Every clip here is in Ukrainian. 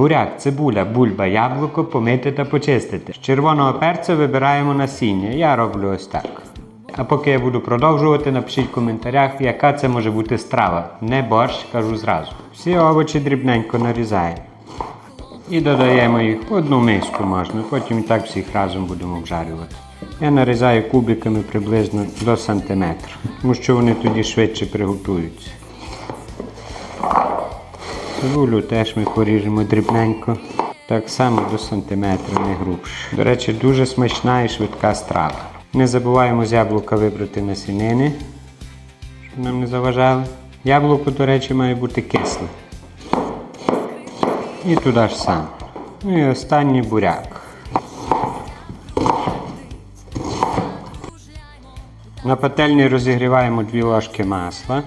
Буряк, цибуля, бульба, яблуко помити та почистити. З червоного перця вибираємо насіння. Я роблю ось так. А поки я буду продовжувати, напишіть в коментарях, яка це може бути страва. Не борщ, кажу зразу. Всі овочі дрібненько нарізаємо. І додаємо їх в одну миску можна, потім і так всіх разом будемо обжарювати. Я нарізаю кубиками приблизно до сантиметра, тому що вони тоді швидше приготуються. Цибулю теж ми поріжемо дрібненько, так само до сантиметра, не грубше. До речі, дуже смачна і швидка страва. Не забуваємо з яблука вибрати насінини, щоб нам не заважали. Яблуко, до речі, має бути кисле. І туди ж саме. Ну і останній буряк. На пательні розігріваємо 2 ложки масла.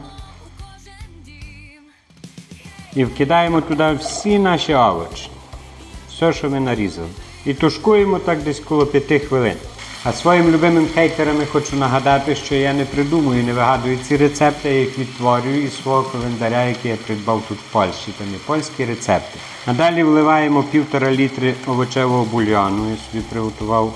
І вкидаємо туди всі наші овочі. Все, що ми нарізали. І тушкуємо так десь коло 5 хвилин. А своїм любимим хейтерам я хочу нагадати, що я не придумую, не вигадую ці рецепти, я їх відтворюю із свого календаря, який я придбав тут в Польщі. Там є польські рецепти. А далі вливаємо півтора літри овочевого бульйону, я собі приготував.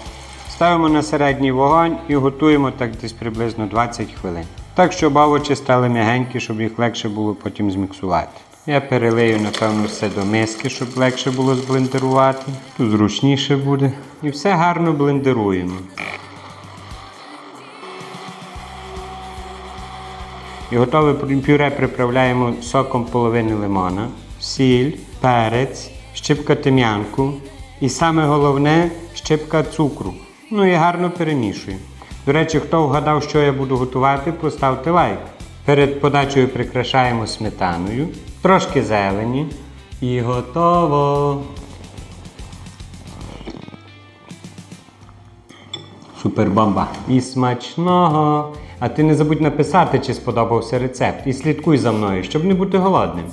Ставимо на середній вогонь і готуємо так десь приблизно 20 хвилин. Так, щоб овочі стали м'ягенькі, щоб їх легше було потім зміксувати. Я перелию, напевно, все до миски, щоб легше було зблендерувати. Тут зручніше буде. І все гарно блендеруємо. І готове пюре приправляємо соком половини лимона, сіль, перець, щипка тим'янку і саме головне щипка цукру. Ну і гарно перемішуємо. До речі, хто вгадав, що я буду готувати, поставте лайк. Перед подачею прикрашаємо сметаною, трошки зелені і готово. Супер бомба! І смачного! А ти не забудь написати, чи сподобався рецепт, і слідкуй за мною, щоб не бути голодним.